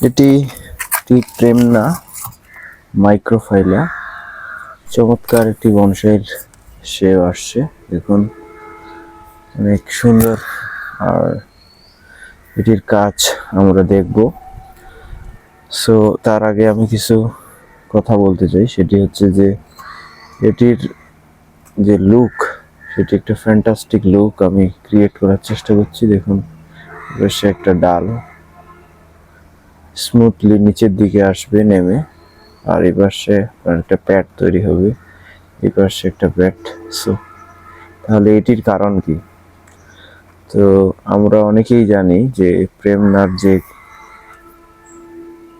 এটি একটি প্রেম না মাইক্রোফাইলা চমৎকার একটি বংশের সেও আসছে, দেখুন। অনেক সুন্দর। আর এটির কাজ আমরা দেখব। সো তার আগে আমি কিছু কথা বলতে চাই। সেটি হচ্ছে যে, এটির যে লুক সেটি একটা ফ্যান্টাস্টিক লুক আমি ক্রিয়েট করার চেষ্টা করছি, দেখুন। বেশ একটা ডাল। স্মুথলি নিচের দিকে আসবে, নেমে। আর এই পাশে একটা প্যাড তৈরি হবে। এই পাশে একটা প্যাড সো তাহলে এটির কারণ কি? তো আমরা অনেকেই জানি যে প্রেমনার যে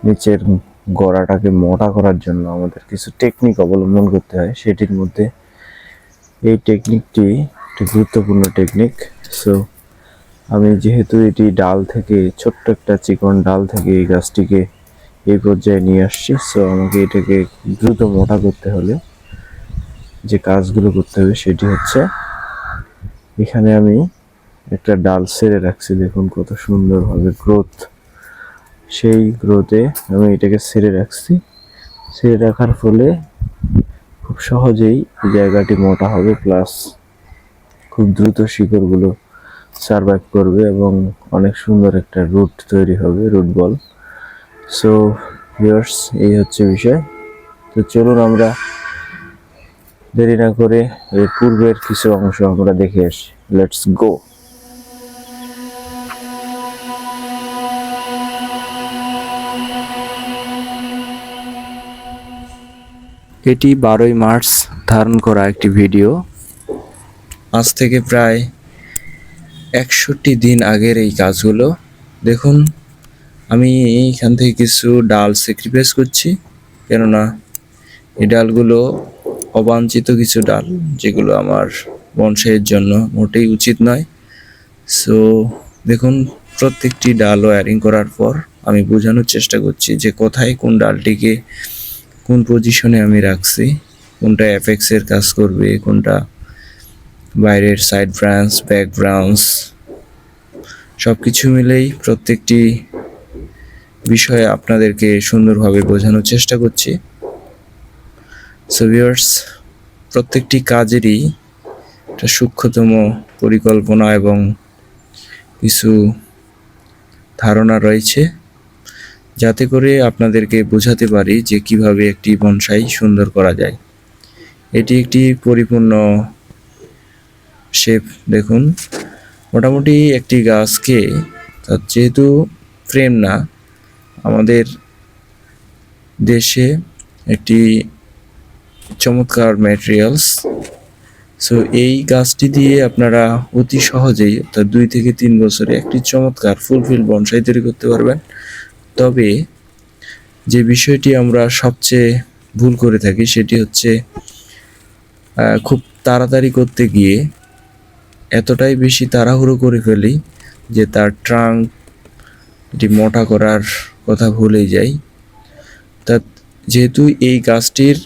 নিচের গড়াটাকে মোটা করার জন্য আমাদের কিছু টেকনিক অবলম্বন করতে হয়, সেটির মধ্যে এই টেকনিকটি একটি গুরুত্বপূর্ণ টেকনিক সো আমি যেহেতু এটি ডাল থেকে, ছোট্ট একটা চিকন ডাল থেকে এই গাছটিকে এই পর্যায়ে নিয়ে আসছি সো আমাকে এটাকে দ্রুত মোটা করতে হলে যে কাজগুলো করতে হবে সেটি হচ্ছে, এখানে আমি একটা ডাল সেরে রাখছি, দেখুন কত সুন্দরভাবে গ্রোথ সেই গ্রোথে আমি এটাকে সেরে রাখছি। সেরে রাখার ফলে খুব সহজেই জায়গাটি মোটা হবে প্লাস খুব দ্রুত শিকড়গুলো সারভাইভ করবে এবং অনেক সুন্দর একটা রুট তৈরি হবে রুট বল সো ভিউয়ার্স এই হচ্ছে বিষয়। তো চলুন আমরা দেরি না করে এর পূর্বের কিছু অংশ আমরা দেখে আসি। লেটস গো এটি বারোই মার্চ ধারণ করা একটি ভিডিও আজ থেকে প্রায় একষট্টি দিন আগের এই কাজগুলো। দেখুন, আমি এইখান থেকে কিছু ডাল স্যাক্রিফাইস করছি, কেননা এই ডালগুলো অবাঞ্ছিত কিছু ডাল, যেগুলো আমার বংশের জন্য মোটেই উচিত নয়। সো দেখুন, প্রত্যেকটি ডাল ওয়ারিং করার পর আমি বোঝানোর চেষ্টা করছি যে কোথায় কোন ডালটিকে কোন পজিশনে আমি রাখছি, কোনটা এফএক্সের কাজ করবে, কোনটা বাইরের সাইড ব্রাঞ্চ ব্যাক সব কিছু মিলেই প্রত্যেকটি বিষয়ে আপনাদেরকে সুন্দরভাবে বোঝানোর চেষ্টা করছি। সো প্রত্যেকটি কাজেরই একটা সূক্ষ্মতম পরিকল্পনা এবং কিছু ধারণা রয়েছে। যাতে করে আপনাদেরকে বোঝাতে পারি যে কীভাবে একটি বনসাই সুন্দর করা যায়। এটি একটি পরিপূর্ণ শেপ দেখুন। মোটামুটি একটি গাছকে, তার যেহেতু ফ্রেম না, আমাদের দেশে একটি চমৎকার ম্যাটেরিয়ালস সো এই গাছটি দিয়ে আপনারা অতি সহজেই অর্থাৎ দুই থেকে তিন বছরে একটি চমৎকার ফুলফিল বনসাই তৈরি করতে পারবেন। তবে যে বিষয়টি আমরা সবচেয়ে ভুল করে থাকি সেটি হচ্ছে খুব তাড়াতাড়ি করতে গিয়ে এতটাই বেশি তাড়াহুড়ো করে ফেলি যে তার ট্রাঙ্ক এটি মোটা করার কথা ভুলে যাই। তা যেহেতু এই গাছটির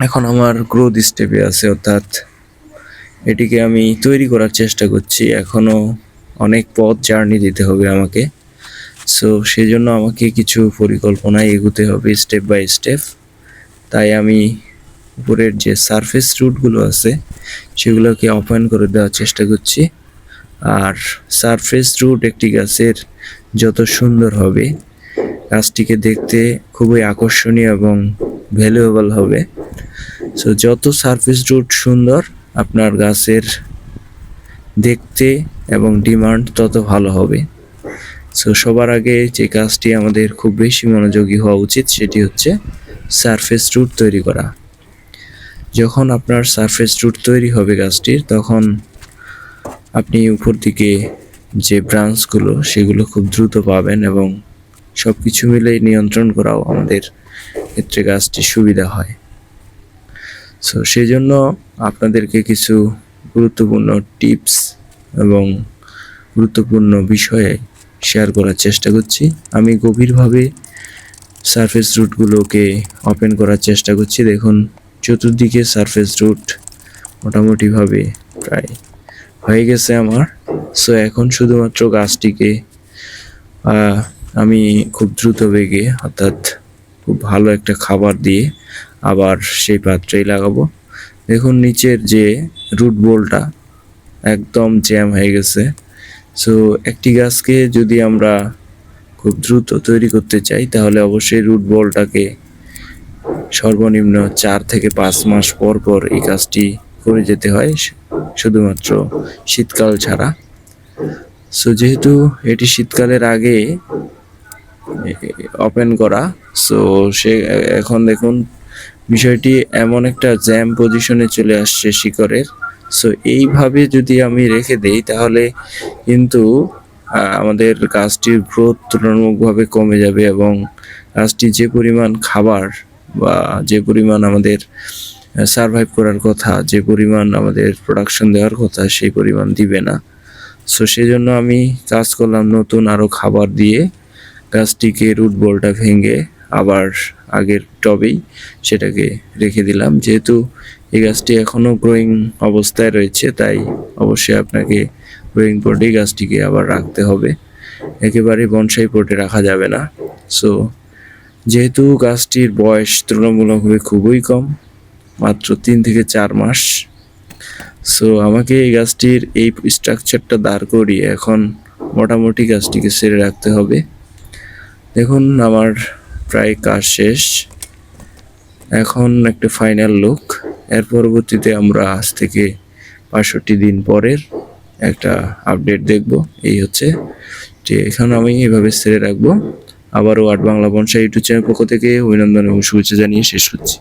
এখন আমার গ্রোথ স্টেপে আছে, অর্থাৎ এটিকে আমি তৈরি করার চেষ্টা করছি, এখনও অনেক পথ জার্নি দিতে হবে আমাকে। সো সেজন্য আমাকে কিছু পরিকল্পনায় এগোতে হবে স্টেপ বাই স্টেপ তাই আমি উপরের যে সারফেস রুটগুলো আছে, সেগুলোকে ওপেন করে দেওয়ার চেষ্টা করছি। আর সারফেস রুট একটি গাছের যত সুন্দর হবে, গাছটিকে দেখতে খুবই আকর্ষণীয় এবং ভ্যালুয়েবল হবে। সো যত সারফেস রুট সুন্দর, আপনার গাছের দেখতে এবং ডিমান্ড তত ভালো হবে। সো সবার আগে যে কাজটি আমাদের খুব বেশি মনোযোগী হওয়া উচিত, সেটি হচ্ছে সারফেস রুট তৈরি করা। যখন আপনার সারফেস রুট তৈরি হবে গাছটির, তখন আপনি উপর দিকে যে ব্রাঞ্চগুলো সেগুলো খুব দ্রুত পাবেন এবং সব কিছু মিলেই নিয়ন্ত্রণ করাও আমাদের ক্ষেত্রে গাছটি সুবিধা হয়। সো সেই জন্য আপনাদেরকে কিছু গুরুত্বপূর্ণ টিপস এবং গুরুত্বপূর্ণ বিষয়ে শেয়ার করার চেষ্টা করছি। আমি গভীরভাবে সারফেস রুটগুলোকে ওপেন করার চেষ্টা করছি। দেখুন চতুর্দিকে সারফেস রুট মোটামুটিভাবে প্রায় হয়ে গেছে আমার। সো এখন শুধুমাত্র গাছটিকে আমি খুব দ্রুত বেগে, অর্থাৎ খুব ভালো একটা খাবার দিয়ে আবার সেই পাত্রেই লাগাবো। দেখুন, নিচের যে রুট বোলটা একদম জ্যাম হয়ে গেছে। সো একটি গাছকে যদি আমরা খুব দ্রুত তৈরি করতে চাই, তাহলে অবশ্যই রুট বলটাকে সর্বনিম্ন চার থেকে পাঁচ মাস পর পর এই কাজটি করে যেতে হয়, শুধুমাত্র শীতকাল ছাড়া। সো যেহেতু এটি শীতকালের আগে ওপেন করা সো সে এখন দেখুন, বিষয়টি এমন একটা জ্যাম পজিশনে চলে আসছে শিকড়ের। সো এইভাবে যদি আমি রেখে দেই, তাহলে কিন্তু আমাদের গাছটির গ্রোথ তুলনামূলকভাবে কমে যাবে এবং গাছটি যে পরিমাণ খাবার বা যে পরিমাণ আমাদের সারভাইভ করার কথা, যে পরিমাণ আমাদের প্রোডাকশন দেওয়ার কথা, সেই পরিমাণ দিবে না। সো সেই জন্য আমি কাজ করলাম নতুন আরও খাবার দিয়ে, গাছটিকে রুট বলটা ভেঙে আবার আগের টবেই সেটাকে রেখে দিলাম। যেহেতু এই গাছটি এখনও গ্রোয়িং অবস্থায় রয়েছে, তাই অবশ্যই আপনাকে গ্রোয়িং পটে গাছটিকে আবার রাখতে হবে। একেবারে বনসাই পটে রাখা যাবে না। সো যেহেতু গাছটির বয়স তুলনামূলকভাবে খুবই কম, মাত্র তিন থেকে চার মাস। সো আমাকে এই গাছটির এই স্ট্রাকচারটা দাঁড় করিয়ে এখন মোটামুটি গাছটিকে সেরে রাখতে হবে। দেখুন, আমার প্রায় কাজ শেষ। এখন একটা ফাইনাল লুক এর পরবর্তীতে আমরা আজ থেকে বাষট্টি দিন পরের একটা আপডেট দেখব। এই হচ্ছে যে, এখন আমি এভাবে সেরে রাখব। আবারও আট বাংলা বনসাই ইউটিউব চ্যানেল পক্ষ থেকে অভিনন্দন এবং শুভেচ্ছা জানিয়ে শেষ করছি।